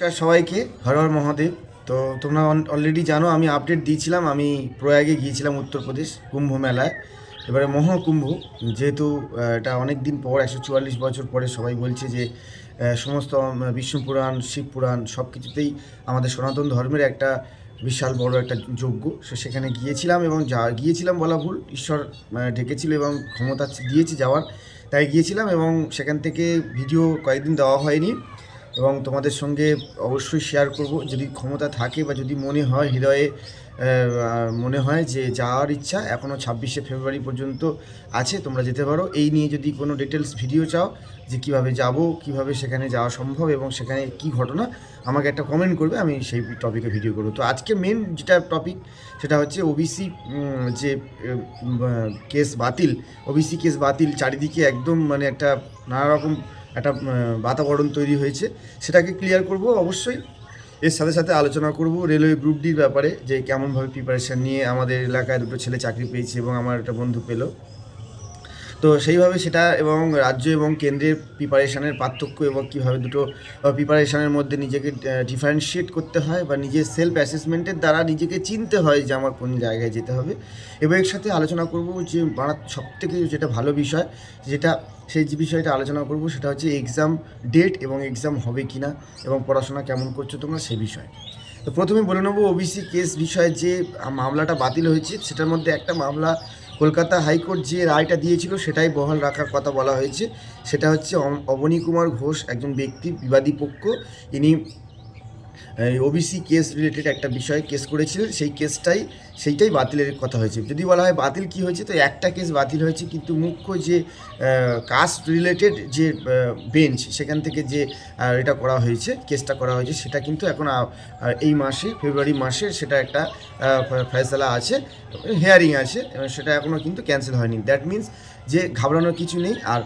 নমস্কার সবাইকে, হর হর মহাদেব। তো তোমরা অলরেডি জানো, আমি আপডেট দিয়েছিলাম, আমি প্রয়াগে গিয়েছিলাম উত্তরপ্রদেশ কুম্ভ মেলায়। এবারে মহাকুম্ভ, যেহেতু এটা অনেক দিন পর, একশো চুয়াল্লিশ বছর পরে সবাই বলছে যে সমস্ত বিষ্ণু পুরাণ, শিব পুরাণ, সব কিছুতেই আমাদের সনাতন ধর্মের একটা বিশাল বড় একটা যজ্ঞ। সো সেখানে গিয়েছিলাম এবং যা, গিয়েছিলাম বলা ভুল, ঈশ্বর ডেকেছিল এবং ক্ষমতা দিয়েছে যাওয়ার, তাই গিয়েছিলাম এবং সেখান থেকে ভিডিও কয়েকদিন দেওয়া হয়নি। এবং তোমাদের সঙ্গে অবশ্যই শেয়ার করব। যদি ক্ষমতা থাকে বা যদি মনে হয়, হৃদয়ে মনে হয় যে যাওয়ার ইচ্ছা এখনও ছাব্বিশে ফেব্রুয়ারি পর্যন্ত আছে, তোমরা যেতে পারো। এই নিয়ে যদি কোনো ডিটেলস ভিডিও চাও যে কীভাবে যাব, কীভাবে সেখানে যাওয়া সম্ভব এবং সেখানে কি ঘটনা, আমাকে একটা কমেন্ট করবে, আমি সেই টপিকে ভিডিও করব। তো আজকে মেন যেটা টপিক সেটা হচ্ছে ওবিসি যে কেস বাতিল ওবিসি কেস বাতিল চারিদিকে একদম মানে একটা নানা রকম একটা বাতাবরণ তৈরি হয়েছে। সেটাকে ক্লিয়ার করব অবশ্যই। এর সাথে সাথে আলোচনা করব রেলওয়ে গ্রুপ ডির ব্যাপারে, যে কেমনভাবে প্রিপারেশান নিয়ে আমাদের এলাকায় দুটো ছেলে চাকরি পেয়েছে এবং আমার একটা বন্ধু পেল। তো সেইভাবে সেটা এবং রাজ্য এবং কেন্দ্রের প্রিপারেশানের পার্থক্য এবং কীভাবে দুটো প্রিপারেশানের মধ্যে নিজেকে ডিফারেন্সিয়েট করতে হয় বা নিজের সেলফ অ্যাসেসমেন্টের দ্বারা নিজেকে চিনতে হয় যে আমার কোন জায়গায় যেতে হবে। এবং এর সাথে আলোচনা করব যে বাংলা সব থেকে যেটা ভালো বিষয়, যেটা সেই যে বিষয়টা আলোচনা করব সেটা হচ্ছে এক্সাম ডেট এবং এক্সাম হবে কি না এবং পড়াশোনা কেমন করছ তোমরা সেই বিষয়ে। তো প্রথমে বলে নেব ওবিসি কেস বিষয়ে যে মামলাটা বাতিল হয়েছে, সেটার মধ্যে একটা মামলা কলকাতা হাইকোর্ট যে রায়টা দিয়েছিল সেটাই বহাল রাখার কথা বলা হয়েছে। সেটা হচ্ছে অবনী কুমার ঘোষ একজন ব্যক্তি, বিবাদী পক্ষ। ইনি ওবিসি কেস রিলেটেড একটা বিষয় কেস করেছিলেন সেই কেসটাই সেইটাই বাতিলের কথা হয়েছে। যদি বলা হয় বাতিল কি হয়েছে, তো একটা কেস বাতিল হয়েছে, কিন্তু মুখ্য যে কাস্ট রিলেটেড যে বেঞ্চ সেখান থেকে যে এটা করা হয়েছে কেসটা করা হয়েছে, সেটা কিন্তু এখন এই মাসে, ফেব্রুয়ারি মাসে সেটা একটা ফয়সালা আছে হেয়ারিং আছে সেটা এখনও কিন্তু ক্যান্সেল হয়নি। দ্যাট মিন্স যে, ঘাবড়ানোর কিছু নেই, আর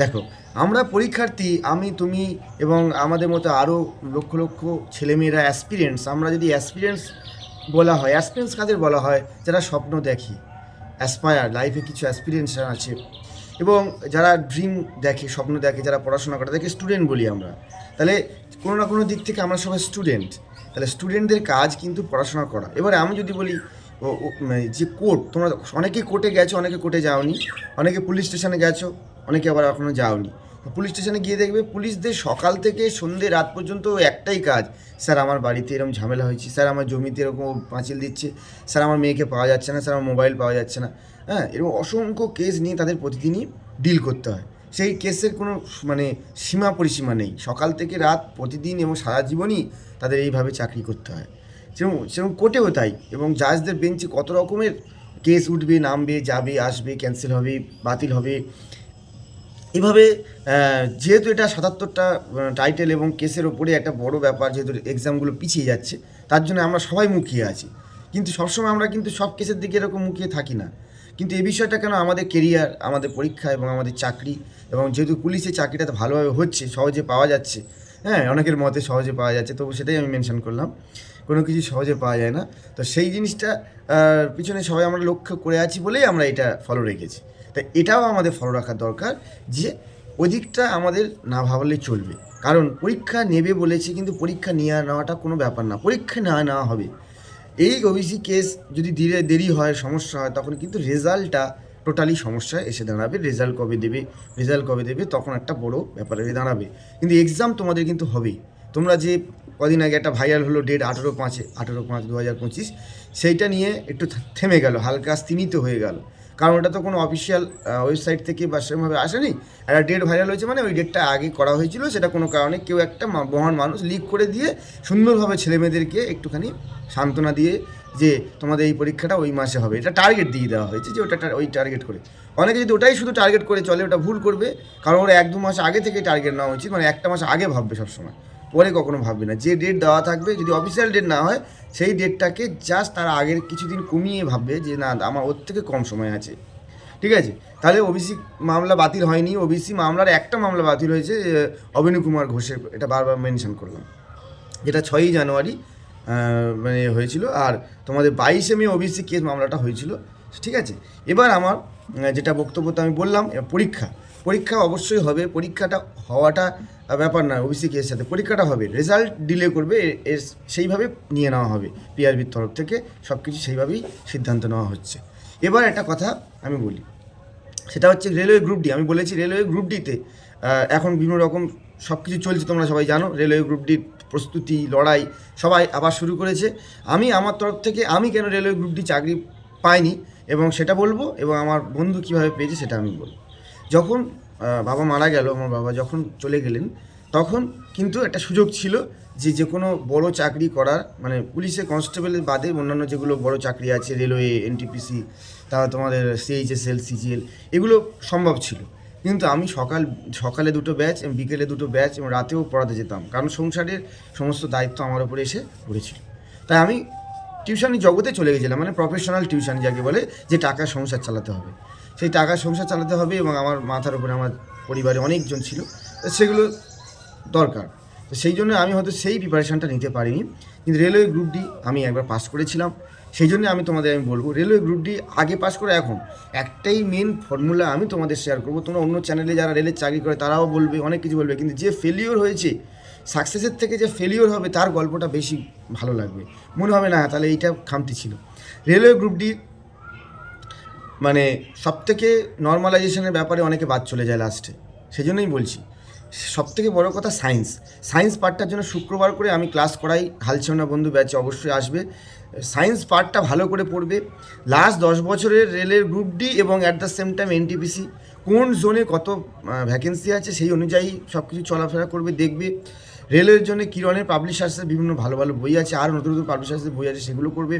দেখো, আমরা পরীক্ষার্থী, আমি, তুমি এবং আমাদের মতো আরও লক্ষ লক্ষ ছেলেমেয়েরা অ্যাসপিরিয়েন্টস আমরা যদি অ্যাসপিরিয়েন্টস বলা হয় অ্যাসপিরিয়েন্স কাদের বলা হয়? যারা স্বপ্ন দেখে অ্যাসপায়ার লাইফে কিছু অ্যাসপিরিয়েন্স আছে এবং যারা ড্রিম দেখে, স্বপ্ন দেখে, যারা পড়াশোনা করে, তাদেরকে স্টুডেন্ট বলি আমরা। তাহলে কোনো না কোনো দিক থেকে আমরা সবাই স্টুডেন্ট তাহলে স্টুডেন্টদের কাজ কিন্তু পড়াশোনা করা। এবারে আমি যদি বলি মানে যে কোর্ট তোমরা অনেকে কোর্টে গেছো, অনেকে কোর্টে যাওনি, অনেকে পুলিশ স্টেশনে গেছো অনেকে আবার এখনও যাওনি। পুলিশ স্টেশনে গিয়ে দেখবে পুলিশদের সকাল থেকে সন্ধে রাত পর্যন্ত একটাই কাজ। স্যার, আমার বাড়িতে এরকম ঝামেলা হয়েছে। স্যার, আমার জমিতে এরকম পাঁচিল দিচ্ছে। স্যার, আমার মেয়েকে পাওয়া যাচ্ছে না। স্যার, আমার মোবাইল পাওয়া যাচ্ছে না। হ্যাঁ এরকম অসংখ্য কেস নিয়ে তাদের প্রতিদিনই ডিল করতে হয়। সেই কেসের কোনো মানে সীমা পরিসীমা নেই। সকাল থেকে রাত প্রতিদিন এবং সারা জীবনই তাদের এইভাবে চাকরি করতে হয়। সেরকম সেরকম কোর্টেও তাই এবং জাজদের বেঞ্চে কত রকমের কেস উঠবে, নামবে, যাবে, আসবে ক্যান্সেল হবে, বাতিল হবে। এভাবে যেহেতু এটা সাতাত্তরটা টাইটেল এবং কেসের ওপরে একটা বড় ব্যাপার, যেহেতু এক্সামগুলো পিছিয়ে যাচ্ছে, তার জন্য আমরা সবাই মুখিয়ে আছি। কিন্তু সবসময় আমরা কিন্তু সব কেসের দিকে এরকম মুখিয়ে থাকি না। কিন্তু এই বিষয়টা কেন আমাদের কেরিয়ার আমাদের পরীক্ষা এবং আমাদের চাকরি এবং যেহেতু পুলিশের চাকরিটা তো ভালোভাবে হচ্ছে, সহজে পাওয়া যাচ্ছে হ্যাঁ অনেকের মতে সহজে পাওয়া যাচ্ছে, তবু সেটাই আমি মেনশন করলাম। কোনো কিছু সহজে পাওয়া যায় না। তো সেই জিনিসটা পিছনে সবাই আমরা লক্ষ্য করে আছি বলেই আমরা এটা ফলো রেখেছি। তাই এটাও আমাদের ফলো রাখা দরকার যে ওদিকটা আমাদের না ভাবলেই চলবে। কারণ পরীক্ষা নেবে বলেছে কিন্তু পরীক্ষা নিয়ে নেওয়াটা কোনো ব্যাপার না। পরীক্ষা না নেওয়া হবে। এই ওবিসি কেস যদি ধীরে দেরি হয়, সমস্যা হয়, তখন কিন্তু রেজাল্টটা টোটালি সমস্যায় এসে দাঁড়াবে। রেজাল্ট কবে দেবে, রেজাল্ট কবে দেবে, তখন একটা বড় ব্যাপার ব্যাপারে দাঁড়াবে। কিন্তু এক্সাম তোমাদের কিন্তু হবেই। তোমরা যে কদিন আগে একটা ভাইরাল হলো ডেট আঠেরো পাঁচে, আঠেরো পাঁচ দু হাজার পঁচিশ, সেইটা নিয়ে একটু থেমে গেল, হালকা স্তিমিত হয়ে গেল। কারণ ওটা তো কোনো অফিসিয়াল ওয়েবসাইট থেকে বা সেরকমভাবে আসেনি। একটা ডেট ভাইরাল হয়েছে মানে ওই ডেটটা আগে করা হয়েছিল, সেটা কোনো কারণে কেউ একটা মহান মানুষ লিক করে দিয়ে সুন্দরভাবে ছেলেমেয়েদেরকে একটুখানি সান্ত্বনা দিয়ে যে তোমাদের এই পরীক্ষাটা ওই মাসে হবে। এটা টার্গেট দিয়ে দেওয়া হয়েছে যে ওটা ওই টার্গেট করে। অনেকে যদি ওটাই শুধু টার্গেট করে চলে, ওটা ভুল করবে, কারণ ওরা এক দু মাস আগে থেকে টার্গেট নেওয়া উচিত মানে একটা মাস আগে ভাববে সবসময়। পরে কখনো ভাববে না। যে ডেট দেওয়া থাকবে, যদি অফিসিয়াল ডেট না হয়, সেই ডেটটাকে জাস্ট তার আগের কিছুদিন কমিয়ে ভাববে যে, না, আমার ওর থেকে কম সময় আছে। ঠিক আছে? তাহলে ওবিসি মামলা বাতিল হয়নি। ওবিসি মামলার একটা মামলা বাতিল হয়েছে অভিনয় কুমার ঘোষের, এটা বারবার মেনশন করলাম। যেটা ছয়ই জানুয়ারি মানে হয়েছিল। আর তোমাদের বাইশে মে ওবিসি কেস মামলাটা হয়েছিল। ঠিক আছে? এবার আমার যেটা বক্তব্য তো আমি বললাম পরীক্ষা। পরীক্ষা অবশ্যই হবে, পরীক্ষাটা হওয়াটা ব্যাপার না ওবিসি কেসের সাথে। পরীক্ষাটা হবে রেজাল্ট ডিলে করবে এর সেইভাবে নিয়ে নেওয়া হবে পিআরবির তরফ থেকে সব কিছু সেইভাবেই সিদ্ধান্ত নেওয়া হচ্ছে। এবার একটা কথা আমি বলি, সেটা হচ্ছে রেলওয়ে গ্রুপ ডি আমি বলেছি রেলওয়ে গ্রুপ ডিতে এখন বিভিন্ন রকম সব কিছু চলছে, তোমরা সবাই জানো রেলওয়ে গ্রুপ ডির প্রস্তুতি, লড়াই, সবাই আবার শুরু করেছে। আমি আমার তরফ থেকে, আমি কেন রেলওয়ে গ্রুপ ডি চাকরি পাইনি, এবং সেটা বলব, এবং আমার বন্ধু কীভাবে পেয়েছে সেটা আমি বলব। যখন বাবা মারা গেল, আমার বাবা যখন চলে গেলেন, তখন কিন্তু একটা সুযোগ ছিল যে যে কোনো বড় চাকরি করার মানে পুলিশে কনস্টেবলের বাদে অন্যান্য যেগুলো বড় চাকরি আছে, রেলওয়ে এনটিপিসি তারপর তোমাদের সিএইচএসএল সিজিএল এগুলো সম্ভব ছিল। কিন্তু আমি সকাল, সকালে দুটো ব্যাচ, এবং বিকেলে দুটো ব্যাচ, এবং রাতেও পড়াতে যেতাম, কারণ সংসারের সমস্ত দায়িত্ব আমার উপরে এসে পড়েছিল। তাই আমি টিউশনি জগতে চলে গেছিলাম মানে প্রফেশনাল টিউশন যাকে বলে, যে টাকা সংসার চালাতে হবে। সেই টাকা সংসার চালাতে হবে এবং আমার মাথার উপরে আমার পরিবারে অনেকজন ছিল সেগুলো দরকার। তো সেই জন্য আমি হয়তো সেই প্রিপারেশানটা নিতে পারিনি। কিন্তু রেলওয়ে গ্রুপ ডি আমি একবার পাস করেছিলাম। সেই জন্য আমি তোমাদের আমি বলব রেলওয়ে গ্রুপ ডি আগে পাস করে এখন। একটাই মেন ফর্মুলা আমি তোমাদের শেয়ার করব। তোমরা অন্য চ্যানেলে যারা রেলের চাকরি করে, তারাও বলবে, অনেক কিছু বলবে। কিন্তু যে ফেলিওর হয়েছে সাকসেসের থেকে যে ফেলিওর হবে, তার গল্পটা বেশি ভালো লাগবে। মনে হবে না, তাহলে এইটা খামতি ছিল। রেলওয়ে গ্রুপ ডি মানে সব থেকে নর্মালাইজেশনের ব্যাপারে অনেকে বাদ চলে যায় লাস্টে সেই জন্যই বলছি সব থেকে বড় কথা সায়েন্স সায়েন্স পার্টটার জন্য শুক্রবার করে আমি ক্লাস করাই হালছেনা বন্ধু ব্যাচে অবশ্যই আসবে। সায়েন্স পার্টটা ভালো করে পড়বে। লাস্ট দশ বছরের রেলের গ্রুপ ডি এবং at the same time NTPC কোন জোনে কত ভ্যাকেন্সি আছে সেই অনুযায়ী সব কিছু চলাফেরা করবে, দেখবে। রেলের জন্য কিরণের পাবলিশার্সের বিভিন্ন ভালো ভালো বই আছে আর নতুন নতুন পাবলিশার্সের বই আছে, সেগুলো করবে।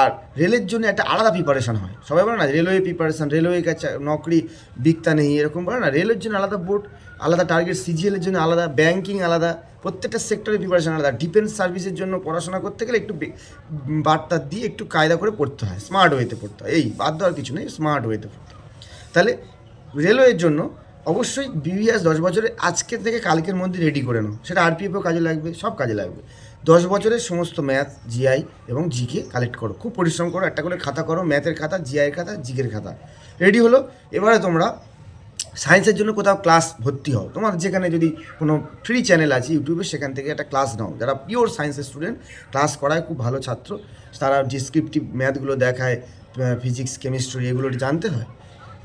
আর রেলের জন্য একটা আলাদা প্রিপারেশন হয়। সবাই বলে না রেলওয়ে প্রিপারেশন রেলওয়ে কাছে নকরি, বিকতা নেই, এরকম বলে না। রেলের জন্য আলাদা বোর্ড আলাদা টার্গেট সিজিএলের জন্য আলাদা ব্যাঙ্কিং আলাদা, প্রত্যেকটা সেক্টরে প্রিপারেশন আলাদা। ডিফেন্স সার্ভিসের জন্য পড়াশোনা করতে গেলে একটু বার্তা দিয়ে একটু কায়দা করে পড়তে হয়। স্মার্ট ওয়েতে পড়তে হয়। এই বাদ দেওয়ার কিছু নেই স্মার্ট ওয়েতে পড়তে হয়। তাহলে রেলওয়ের জন্য অবশ্যই বিবিএস দশ বছরে আজকে থেকে কালকের মধ্যে রেডি করে নাও। সেটা আরপিএফও কাজে লাগবে, সব কাজে লাগবে। দশ বছরের সমস্ত ম্যাথ জিআই এবং জিকে কালেক্ট করো। খুব পরিশ্রম করো, একটা করে খাতা করো ম্যাথের খাতা জিআইয়ের খাতা জিকের খাতা। রেডি হলো, এবারে তোমরা সায়েন্সের জন্য কোথাও ক্লাস ভর্তি হও। তোমার যেখানে যদি কোনো ফ্রি চ্যানেল আছে ইউটিউবে সেখান থেকে একটা ক্লাস নাও। যারা পিওর সায়েন্সের স্টুডেন্ট ক্লাস করায় খুব ভালো ছাত্র। তারা ডিসক্রিপটিভ ম্যাথগুলো দেখায় ফিজিক্স কেমিস্ট্রি এগুলো জানতে হয়।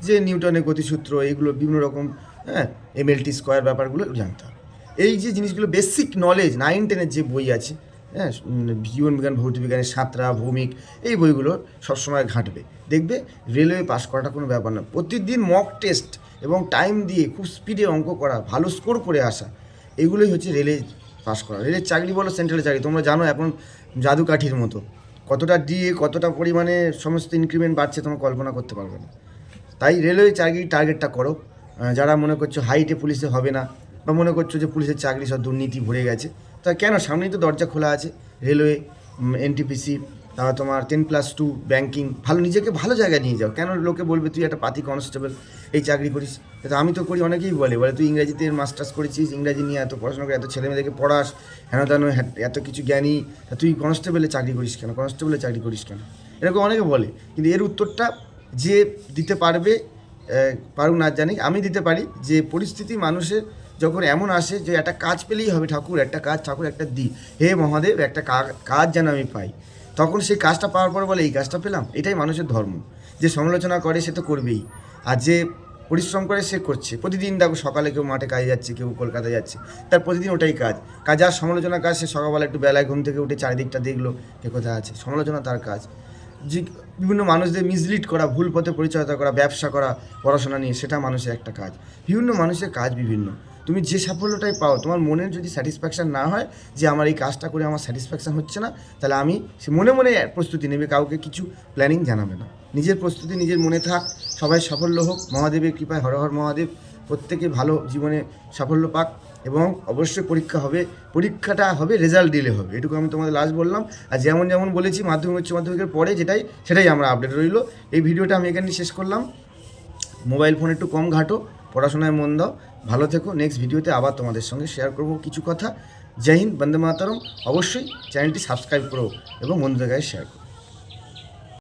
যে নিউটনের গতিসূত্র এইগুলো বিভিন্ন রকম হ্যাঁ এম এমএলটি স্কোয়ার ব্যাপারগুলো জানতে হবে। এই যে জিনিসগুলো বেসিক নলেজ নাইন টেনের যে বই আছে হ্যাঁ জীবন বিজ্ঞান, ভৌত বিজ্ঞানের সাঁতরা, ভৌমিক, এই বইগুলো সবসময় ঘাঁটবে। দেখবে রেলওয়ে পাস করাটা কোনো ব্যাপার না। প্রতিদিন মক টেস্ট এবং টাইম দিয়ে খুব স্পিডে অঙ্ক করা, ভালো স্কোর করে আসা, এগুলোই হচ্ছে রেলে পাস করা। রেলের চাকরি বলো সেন্ট্রাল চাকরি, তোমরা জানো এখন জাদুকাঠির মতো। কতটা দিয়ে কতটা পরিমাণে সমস্ত ইনক্রিমেন্ট বাড়ছে, তোমরা কল্পনা করতে পারবে না। তাই রেলওয়ে চাকরির টার্গেটটা করো। যারা মনে করছ হাইটে পুলিশে হবে না বা মনে করছ যে পুলিশের চাকরি সব দুর্নীতি ভরে গেছে, তা কেন? সামনেই তো দরজা খোলা আছে। রেলওয়ে এনটিপিসি তারপর তোমার টেন প্লাস টু ব্যাঙ্কিং ভালো, নিজেকে ভালো জায়গায় নিয়ে যাও। কেন লোকে বলবে তুই একটা পাতি কনস্টেবল এই চাকরি করিস? তো আমি তো করি, অনেকেই বলে বলে তুই ইংরাজিতে মাস্টার্স করেছিস, ইংরাজি নিয়ে এত পড়াশোনা করে, এত ছেলে মেয়েদেরকে পড়াস, হেন তেন এত কিছু জ্ঞানী তুই কনস্টেবলে চাকরি করিস কেন? কনস্টেবলে চাকরি করিস কেন? এরকম অনেকে বলে, কিন্তু এর উত্তরটা যে দিতে পারবে পারুক না জানি, আমি দিতে পারি যে পরিস্থিতি মানুষের যখন এমন আসে যে একটা কাজ পেলেই হবে ঠাকুর, একটা কাজ ঠাকুর, একটা দি হে মহাদেব, একটা কাজ যেন আমি পাই। তখন সেই কাজটা পাওয়ার পর বলে, এই কাজটা পেলাম, এটাই মানুষের ধর্ম। যে সমালোচনা করে সে তো করবেই। আর যে পরিশ্রম করে সে করছে। প্রতিদিন দেখো সকালে কেউ মাঠে কাজে যাচ্ছে, কেউ কলকাতা যাচ্ছে। তার প্রতিদিন ওটাই কাজ। কাজ আর সমালোচনা কাজ, সে সকালবেলা একটু বেলায় ঘুম থেকে উঠে চারিদিকটা দেখল কে কোথায় আছে। সমালোচনা তার কাজ। বিভিন্ন মানুষদের মিসলিড করা, ভুল পথে পরিচয়তা করা, ব্যবসা করা, পড়াশোনা নিয়ে, সেটা মানুষের একটা কাজ। বিভিন্ন মানুষের কাজ বিভিন্ন। তুমি যে সাফল্যটাই পাও, তোমার মনের যদি স্যাটিসফ্যাকশান না হয় যে আমার এই কাজটা করে আমার স্যাটিসফ্যাকশান হচ্ছে না, তাহলে আমি সে মনে মনে প্রস্তুতি নেবে, কাউকে কিছু প্ল্যানিং জানাবে না। নিজের প্রস্তুতি নিজের মনে থাক, সবাই সাফল্য হোক, মহাদেবের কৃপায়, হর হর মহাদেব, প্রত্যেকে ভালো জীবনে সাফল্য পাক। এবং অবশ্যই পরীক্ষা হবে, পরীক্ষাটা হবে রেজাল্ট দিলে হবে। এটুকু আমি তোমাদের লাস্ট বললাম। আর যেমন যেমন বলেছি, মাধ্যমিক, উচ্চ মাধ্যমিকের পরে যেটাই, সেটাই আমরা আপডেট রইল। এই ভিডিওটা আমি এখানে শেষ করলাম। মোবাইল ফোন একটু কম ঘাটো, পড়াশোনায় মন দাও। ভালো থেকো। নেক্সট ভিডিওতে আবার তোমাদের সঙ্গে শেয়ার করব কিছু কথা। জয় হিন্দ, বন্দে মাতারম। অবশ্যই চ্যানেলটি সাবস্ক্রাইব করো এবং বন্ধুদের কাছে শেয়ার করো।